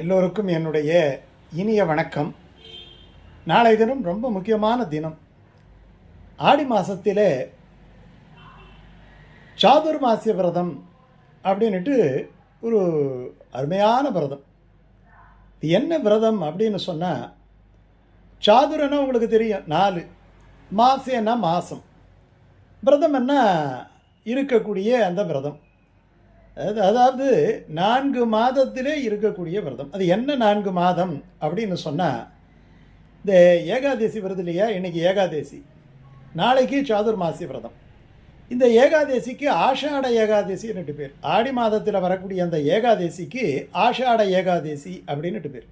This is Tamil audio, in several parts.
எல்லோருக்கும் என்னுடைய இனிய வணக்கம். நாளை தினம் ரொம்ப முக்கியமான தினம். ஆடி மாதத்திலே சாதுர்மாசிய விரதம் அப்படின்ட்டு ஒரு அருமையான விரதம். இது என்ன விரதம் அப்படின்னு சொன்னால் சாதுரன்னா உங்களுக்கு தெரியும் நாலு. மாசியன்னா மாதம் விரதம் என்ன இருக்கக்கூடிய அந்த விரதம். அது அதாவது நான்கு மாதத்திலே இருக்கக்கூடிய விரதம். அது என்ன நான்கு மாதம் அப்படின்னு சொன்னால் இந்த ஏகாதசி விரதம் இல்லையா? இன்னைக்கு ஏகாதசி. நாளைக்கு சாதுர்மாசி விரதம். இந்த ஏகாதசிக்கு ஆஷாட ஏகாதசின்னுட்டு பேர். ஆடி மாதத்தில் வரக்கூடிய அந்த ஏகாதசிக்கு ஆஷாட ஏகாதசி அப்படின்னுட்டு பேர்.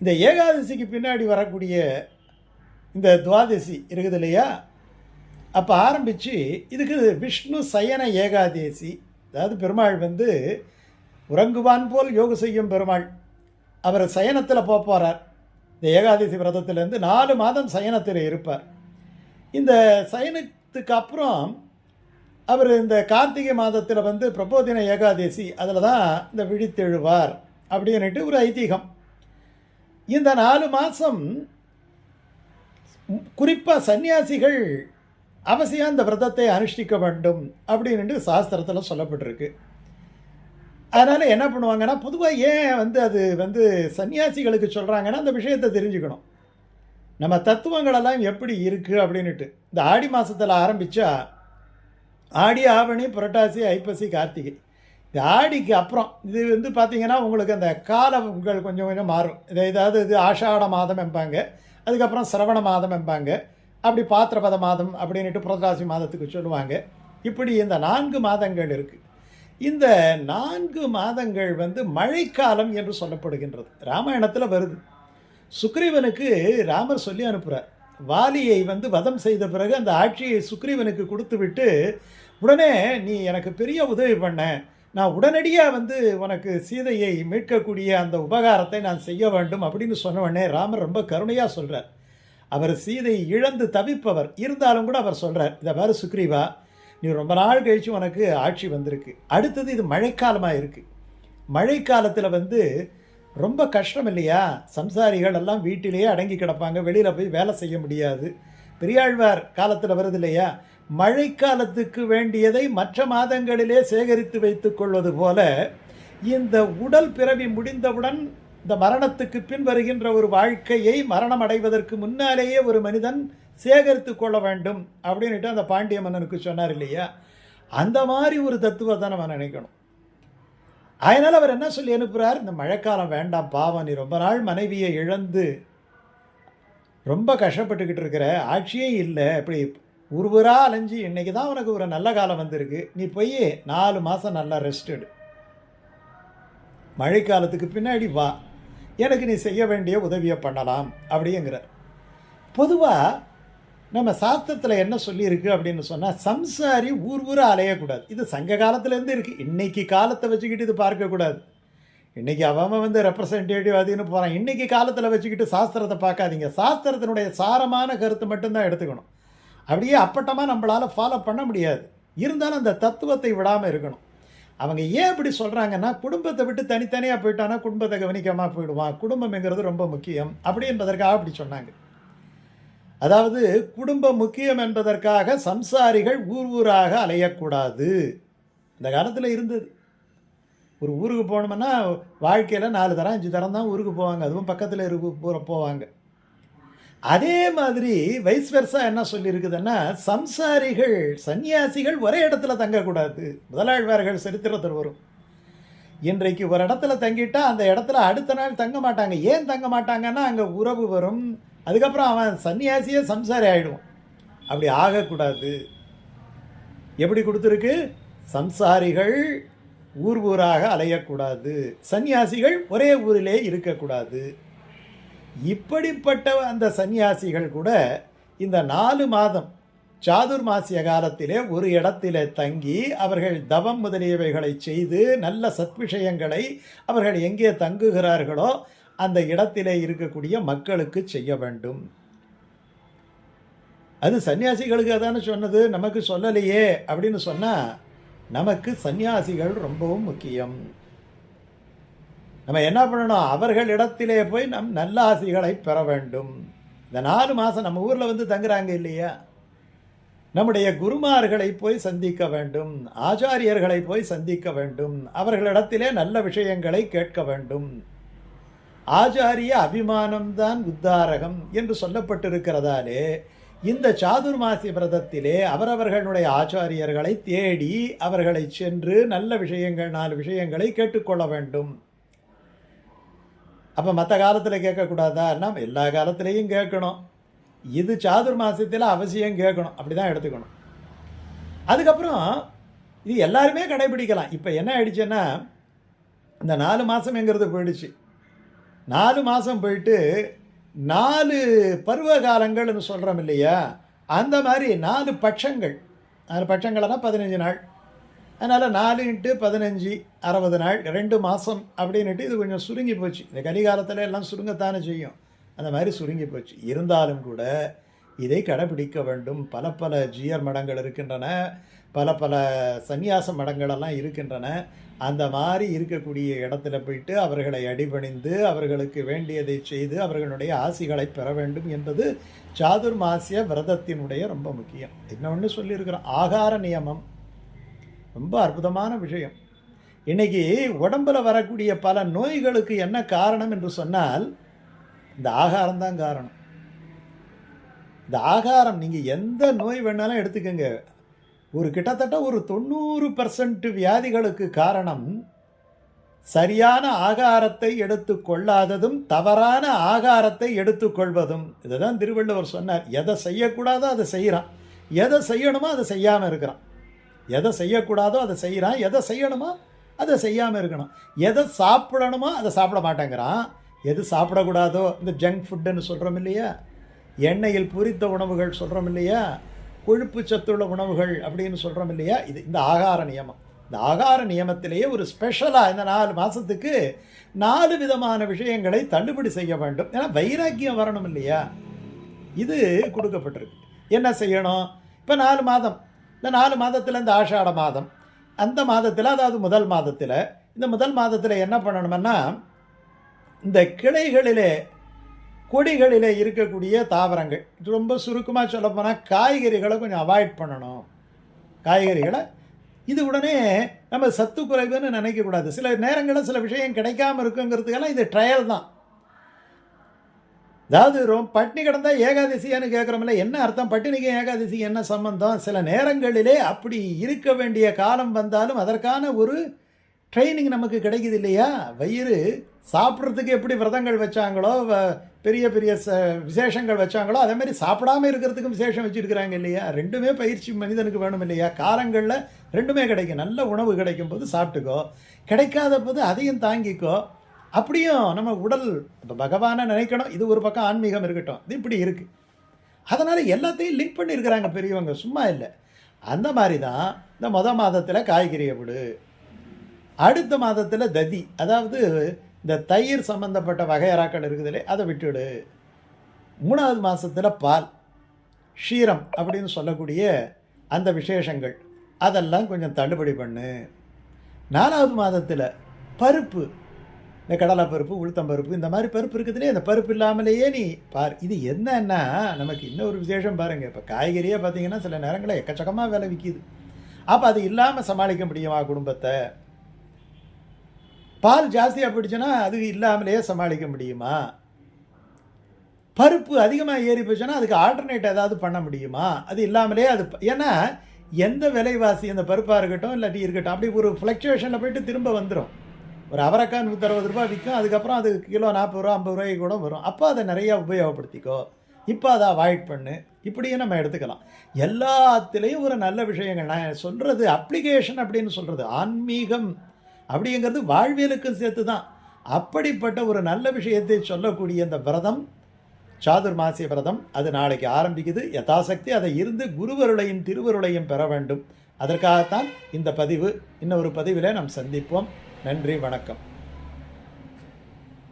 இந்த ஏகாதசிக்கு பின்னாடி வரக்கூடிய இந்த துவாதசி இருக்குது இல்லையா? அப்போ ஆரம்பித்து இதுக்கு விஷ்ணு சயன ஏகாதேசி அதாவது பெருமாள் வந்து உறங்குவான் போல் யோக செய்யும் பெருமாள். அவர் சயனத்தில் போக போகிறார் இந்த ஏகாதசி விரதத்திலேருந்து நாலு மாதம் சயனத்தில் இருப்பார். இந்த சயனத்துக்கு அப்புறம் அவர் இந்த கார்த்திகை மாதத்தில் வந்து பிரபோதின ஏகாதசி அதில் தான் இந்த விழித்தெழுவார் அப்படின்னுட்டு ஒரு ஐதீகம். இந்த நாலு மாதம் குறிப்பாக சன்னியாசிகள் அவசியம் அந்த விரதத்தை அனுஷ்டிக்க வேண்டும் அப்படின்னு சாஸ்திரத்தில் சொல்லப்பட்டிருக்கு. அதனால் என்ன பண்ணுவாங்கன்னா பொதுவாக ஏன் வந்து அது வந்து சன்னியாசிகளுக்கு சொல்கிறாங்கன்னா அந்த விஷயத்தை தெரிஞ்சுக்கணும். நம்ம தத்துவங்களெல்லாம் எப்படி இருக்குது அப்படின்னுட்டு. இந்த ஆடி மாதத்தில் ஆரம்பித்தா ஆடி ஆவணி புரட்டாசி ஐப்பசி கார்த்திகை. இந்த ஆடிக்கு அப்புறம் இது வந்து பார்த்திங்கன்னா உங்களுக்கு அந்த காலங்கள் கொஞ்சம் கொஞ்சம் மாறும். இதை ஏதாவது இது ஆஷாட மாதம் எம்பாங்க. அதுக்கப்புறம் சிரவண மாதம் எம்பாங்க. அப்படி பாத்திரபத மாதம் அப்படின்ட்டு புரட்டாசி மாதத்துக்கு சொல்லுவாங்க. இப்படி இந்த நான்கு மாதங்கள் இருக்குது இந்த நான்கு மாதங்கள் வந்து மழைக்காலம் என்று சொல்லப்படுகின்றது. ராமாயணத்தில் வருது. சுக்ரீவனுக்கு ராமர் சொல்லி அனுப்புகிறார் வாலியை வந்து வதம் செய்த பிறகு அந்த ஆட்சியை சுக்ரீவனுக்கு கொடுத்து விட்டு உடனே நீ எனக்கு பெரிய உதவி பண்ண. நான் உடனடியாக வந்து உனக்கு சீதையை மீட்கக்கூடிய அந்த உபகாரத்தை நான் செய்ய வேண்டும் அப்படின்னு சொன்ன உடனே ராமர் ரொம்ப கருணையாக சொல்கிறார் அவர் சீதை இழந்து தவிப்பவர். இருந்தாலும் கூட அவர் சொல்கிறார் இதை பாரு சுக்ரீவா நீ ரொம்ப நாள் கழித்து உனக்கு ஆட்சி வந்திருக்கு. அடுத்தது இது மழைக்காலமாக இருக்குது மழைக்காலத்தில் வந்து ரொம்ப கஷ்டம் இல்லையா? சம்சாரிகள் எல்லாம் வீட்டிலேயே அடங்கி கிடப்பாங்க. வெளியில் போய் வேலை செய்ய முடியாது. பெரியாழ்வார் காலத்தில் வருது இல்லையா? மழைக்காலத்துக்கு வேண்டியதை மற்ற மாதங்களிலே சேகரித்து வைத்துக்கொள்வது போல இந்த உடல் பிறவி முடிந்தவுடன் இந்த மரணத்துக்கு பின் வருகின்ற ஒரு வாழ்க்கையை மரணம் அடைவதற்கு முன்னாலேயே ஒரு மனிதன் சேகரித்து கொள்ள வேண்டும் அப்படின்ட்டு அந்த பாண்டிய மன்னனுக்கு சொன்னார் இல்லையா? அந்த மாதிரி ஒரு தத்துவத்தை நம்ம நினைக்கணும். அதனால் அவர் என்ன சொல்லி அனுப்புகிறார் இந்த மழைக்காலம் வேண்டாம் பாவம் நீ ரொம்ப நாள் மனைவியை இழந்து ரொம்ப கஷ்டப்பட்டுக்கிட்டு இருக்கிற ஆட்சியே இல்லை இப்படி உருவரா அலைஞ்சு இன்னைக்கு தான் உனக்கு ஒரு நல்ல காலம் வந்திருக்கு. நீ போய் நாலு மாதம் நல்லா ரெஸ்ட் எடு. மழைக்காலத்துக்கு பின்னாடி வா. எனக்கு நீ செய்ய வேண்டிய உதவியை பண்ணலாம் அப்படிங்கிறார். பொதுவாக நம்ம சாஸ்திரத்தில் என்ன சொல்லியிருக்கு அப்படின்னு சொன்னால் சம்சாரி ஊர் ஊராக அலையக்கூடாது. இது சங்க காலத்துலேருந்து இருக்குது இன்றைக்கி காலத்தை வச்சுக்கிட்டு இது பார்க்கக்கூடாது. இன்றைக்கி அவன் வந்து ரெப்ரசன்டேட்டிவ் அதுன்னு போகிறான் இன்றைக்கி காலத்தில் வச்சுக்கிட்டு சாஸ்திரத்தை பார்க்காதீங்க. சாஸ்திரத்தினுடைய சாரமான கருத்து மட்டும்தான் எடுத்துக்கணும். அப்படியே அப்பட்டமாக நம்மளால் ஃபாலோ பண்ண முடியாது. இருந்தாலும் அந்த தத்துவத்தை விடாமல் இருக்கணும். அவங்க ஏன் இப்படி சொல்கிறாங்கன்னா குடும்பத்தை விட்டு தனித்தனியாக போயிட்டானா குடும்பத்தை கவனிக்காமல் போயிடுவான். குடும்பம்ங்கிறது ரொம்ப முக்கியம். அப்படி என்பதற்காக அப்படி சொன்னாங்க. அதாவது குடும்பம் முக்கியம் என்பதற்காக சம்சாரிகள் ஊர் ஊராக அலையக்கூடாது. இந்த காலத்தில் இருந்தது. ஒரு ஊருக்கு போனோம்னா வாழ்க்கையில் நாலு தரம் அஞ்சு தரம் தான் ஊருக்கு போவாங்க. அதுவும் பக்கத்தில் இருக்கு பூரா போவாங்க. அதே மாதிரி வைஸ் வெர்சா என்ன சொல்லியிருக்குதுன்னா சம்சாரிகள் சன்னியாசிகள் ஒரே இடத்துல தங்கக்கூடாது. முதலாழ்வார்கள் சரித்திரத்தில் வரும். இன்றைக்கு ஒரு இடத்துல தங்கிட்டால் அந்த இடத்துல அடுத்த நாள் தங்க மாட்டாங்க. ஏன் தங்க மாட்டாங்கன்னா அங்கே உறவு வரும். அதுக்கப்புறம் அவன் சன்னியாசியே சம்சாரி ஆகிடுவான் அப்படி ஆகக்கூடாது. எப்படி கொடுத்துருக்கு? சம்சாரிகள் ஊர் ஊராக அலையக்கூடாது. சன்னியாசிகள் ஒரே ஊரிலே இருக்கக்கூடாது. இப்படிப்பட்ட அந்த சன்னியாசிகள் கூட இந்த நாலு மாதம் சாதுர்மாசிய காலத்திலே ஒரு இடத்திலே தங்கி அவர்கள் தவம் முதலியவைகளை செய்து நல்ல சத்விஷயங்களை அவர்கள் எங்கே தங்குகிறார்களோ அந்த இடத்திலே இருக்கக்கூடிய மக்களுக்கு செய்ய வேண்டும். அது சன்னியாசிகளுக்கு அதானே சொன்னது. நமக்கு சொல்லலையே அப்படின்னு சொன்னால் நமக்கு சன்னியாசிகள் ரொம்பவும் முக்கியம். நம்ம என்ன பண்ணணும்? அவர்களிடத்திலே போய் நம் நல்ல ஆசைகளை பெற வேண்டும். இந்த நாலு மாதம் நம்ம ஊரில் வந்து தங்குறாங்க இல்லையா? நம்முடைய குருமார்களை போய் சந்திக்க வேண்டும். ஆச்சாரியர்களை போய் சந்திக்க வேண்டும். அவர்களிடத்திலே நல்ல விஷயங்களை கேட்க வேண்டும். ஆச்சாரிய அபிமானம்தான் உத்தாரகம் என்று சொல்லப்பட்டிருக்கிறதாலே இந்த சாதுர்மாசி விரதத்திலே அவரவர்களுடைய ஆச்சாரியர்களை தேடி அவர்களை சென்று நல்ல விஷயங்கள் நாலு விஷயங்களை கேட்டுக்கொள்ள வேண்டும். அப்போ மற்ற காலத்தில் கேட்கக்கூடாதா? நம்ம எல்லா காலத்துலேயும் கேட்கணும். இது சாதுர் மாதத்தில் அவசியம் கேட்கணும். அப்படி தான் எடுத்துக்கணும். அதுக்கப்புறம் இது எல்லாருமே கடைபிடிக்கலாம். இப்போ என்ன ஆயிடுச்சுன்னா இந்த நாலு மாதம்ங்கிறது போயிடுச்சு. நாலு மாதம் போயிட்டு நாலு பருவ காலங்கள்னு சொல்கிறோம் இல்லையா? அந்த மாதிரி நாலு பட்சங்கள். நாலு பட்சங்கள்னா பதினஞ்சு நாள். அதனால் நாலு இன்ட்டு பதினஞ்சு அறுபது நாள் ரெண்டு மாதம் அப்படின்னுட்டு இது கொஞ்சம் சுருங்கி போச்சு. இந்த கலிகாலத்தில் எல்லாம் சுருங்கத்தானே செய்யும். அந்த மாதிரி சுருங்கி போச்சு. இருந்தாலும் கூட இதை கடைபிடிக்க வேண்டும். பல பல ஜியர் மடங்கள் இருக்கின்றன. பல பல சந்நியாச மடங்களெல்லாம் இருக்கின்றன. அந்த மாதிரி இருக்கக்கூடிய இடத்துல போயிட்டு அவர்களை அடிபணிந்து அவர்களுக்கு வேண்டியதை செய்து அவர்களுடைய ஆசிகளை பெற வேண்டும் என்பது சாதுர்மாசிய விரதத்தினுடைய ரொம்ப முக்கியம். இன்னொன்று சொல்லியிருக்கிறோம். ஆகார நியமம். ரொம்ப அற்புதமான விஷயம். இன்னைக்கு உடம்பில் வரக்கூடிய பல நோய்களுக்கு என்ன காரணம் என்று சொன்னால் இந்த ஆகாரம் தான் காரணம். இந்த ஆகாரம் நீங்கள் எந்த நோய் வேணாலும் எடுத்துக்கோங்க. ஒரு கிட்டத்தட்ட ஒரு தொண்ணூறு பர்சன்ட் வியாதிகளுக்கு காரணம் சரியான ஆகாரத்தை எடுத்துக்கொள்ளாததும் தவறான ஆகாரத்தை எடுத்துக்கொள்வதும். இதுதான் திருவள்ளுவர் சொன்னார். எதை செய்யக்கூடாதோ அதை செய்கிறான் எதை செய்யணுமோ அதை செய்யாமல் இருக்கிறான். எதை செய்யக்கூடாதோ அதை செய்கிறான். எதை செய்யணுமோ அதை செய்யாமல் இருக்கணும். எதை சாப்பிடணுமோ அதை சாப்பிட மாட்டேங்கிறான். எது சாப்பிடக்கூடாதோ இந்த ஜங்க் ஃபுட்டுன்னு சொல்கிறோம் இல்லையா? எண்ணெயில் பொரித்த உணவுகள் சொல்கிறோம் இல்லையா? கொழுப்பு சத்துள்ள உணவுகள் அப்படின்னு சொல்கிறோம் இல்லையா? இது இந்த ஆகார நியமம். இந்த ஆகார நியமத்திலேயே ஒரு ஸ்பெஷலாக இந்த நாலு மாதத்துக்கு நாலு விதமான விஷயங்களை தள்ளுபடி செய்ய வேண்டும். ஏன்னா வைராக்கியம் வரணும் இல்லையா? இது கொடுக்கப்பட்டிருக்கு. என்ன செய்யணும்? இப்போ நாலு மாதம். இந்த நாலு மாதத்தில் இந்த ஆஷாட மாதம் அந்த மாதத்தில் அதாவது முதல் மாதத்தில் இந்த முதல் மாதத்தில் என்ன பண்ணணும்னா இந்த கிளைகளிலே கொடிகளிலே இருக்கக்கூடிய தாவரங்கள் இது ரொம்ப சுருக்கமாக சொல்லப்போனால் காய்கறிகளை கொஞ்சம் அவாய்ட் பண்ணணும். காய்கறிகளை இது உடனே நம்ம சத்து குறைவுன்னு நினைக்கக்கூடாது. சில நேரங்களில் சில விஷயம் கிடைக்காம இருக்குங்கிறதுக்கெல்லாம் இது ட்ரையல் தான். அதாவது ரொம்ப பட்டினி கிடந்தால் ஏகாதசியான்னு கேட்குறோம்ல என்ன அர்த்தம்? பட்டினிக்கு ஏகாதசி என்ன சம்பந்தம்? சில நேரங்களிலே அப்படி இருக்க வேண்டிய காலம் வந்தாலும் அதற்கான ஒரு ட்ரைனிங் நமக்கு கிடைக்குது இல்லையா? வயிறு சாப்பிட்றதுக்கு எப்படி விரதங்கள் வச்சாங்களோ வ- பெரிய பெரிய ச விசேஷங்கள் வச்சாங்களோ அதே மாதிரி சாப்பிடாம இருக்கிறதுக்கும் விசேஷம் வச்சுருக்கிறாங்க இல்லையா? ரெண்டுமே பயிற்சி மனிதனுக்கு வேணும் இல்லையா? காலங்களில் ரெண்டுமே கிடைக்கும். நல்ல உணவு கிடைக்கும் போது சாப்பிட்டுக்கோ. கிடைக்காத போது அதையும் தாங்கிக்கோ. அப்படியும் நம்ம உடல் இப்போ பகவானை நினைக்கணும் இது ஒரு பக்கம் ஆன்மீகம் இருக்கட்டும். இது இப்படி இருக்குது அதனால் எல்லாத்தையும் லிங்க் பண்ணியிருக்கிறாங்க பெரியவங்க சும்மா இல்லை. அந்த மாதிரி தான் இந்த மொத மாதத்தில் காய்கறியை விடு. அடுத்த மாதத்தில் ததி அதாவது இந்த தயிர் சம்மந்தப்பட்ட வகையறாக்கள் இருக்குதுலே அதை விட்டுடு மூணாவது மாதத்தில் பால் ஷீரம் அப்படின்னு சொல்லக்கூடிய அந்த விசேஷங்கள் அதெல்லாம் கொஞ்சம் தள்ளுபடி பண்ணு. நாலாவது மாதத்தில் பருப்பு இந்த கடலை பருப்பு உளுத்தம் பருப்பு இந்த மாதிரி பருப்பு இருக்குதுலே அந்த பருப்பு இல்லாமலேயே நீ பார். இது என்னன்னா நமக்கு இன்னொரு விசேஷம் பாருங்கள் இப்போ காய்கறியே பார்த்தீங்கன்னா சில நேரங்களில் எக்கச்சக்கமாக விலை விற்கிது அப்போ அது இல்லாமல் சமாளிக்க முடியுமா குடும்பத்தை? பால் ஜாஸ்தியாக போயிடுச்சுன்னா அது இல்லாமலேயே சமாளிக்க முடியுமா? பருப்பு அதிகமாக ஏறி போச்சுன்னா அதுக்கு ஆல்டர்னேட் ஏதாவது பண்ண முடியுமா? அது இல்லாமலே அது ஏன்னா எந்த விலைவாசி அந்த பருப்பாக இருக்கட்டும் இல்லாட்டி இருக்கட்டும் அப்படி ஒரு ஃப்ளக்சுவேஷனில் போயிட்டு திரும்ப வந்துடும் ஒரு அவரைக்காய் நூற்றறுபது ரூபாய் விற்கும் அதுக்கப்புறம் அது கிலோ நாற்பது ரூபா ஐம்பது ரூபாய்க்கு கூட வரும். அப்போ அதை நிறையா உபயோகப்படுத்திக்கோ. இப்போ அதை அவாய்ட் பண்ணு. இப்படியும் நம்ம எடுத்துக்கலாம். எல்லாத்துலேயும் ஒரு நல்ல விஷயங்கள். நான் சொல்கிறது அப்ளிகேஷன் அப்படின்னு சொல்கிறது ஆன்மீகம். அப்படிங்கிறது வாழ்வியலுக்கும் சேர்த்து தான் அப்படிப்பட்ட ஒரு நல்ல விஷயத்தை சொல்லக்கூடிய இந்த விரதம் சாதுர் மாசிய விரதம் அது நாளைக்கு ஆரம்பிக்குது. யதாசக்தி அதை இருந்து குருவருளையும் திருவருளையும் பெற வேண்டும். அதற்காகத்தான் இந்த பதிவு. இன்னொரு பதிவிலே நாம் சந்திப்போம். நன்றி வணக்கம்.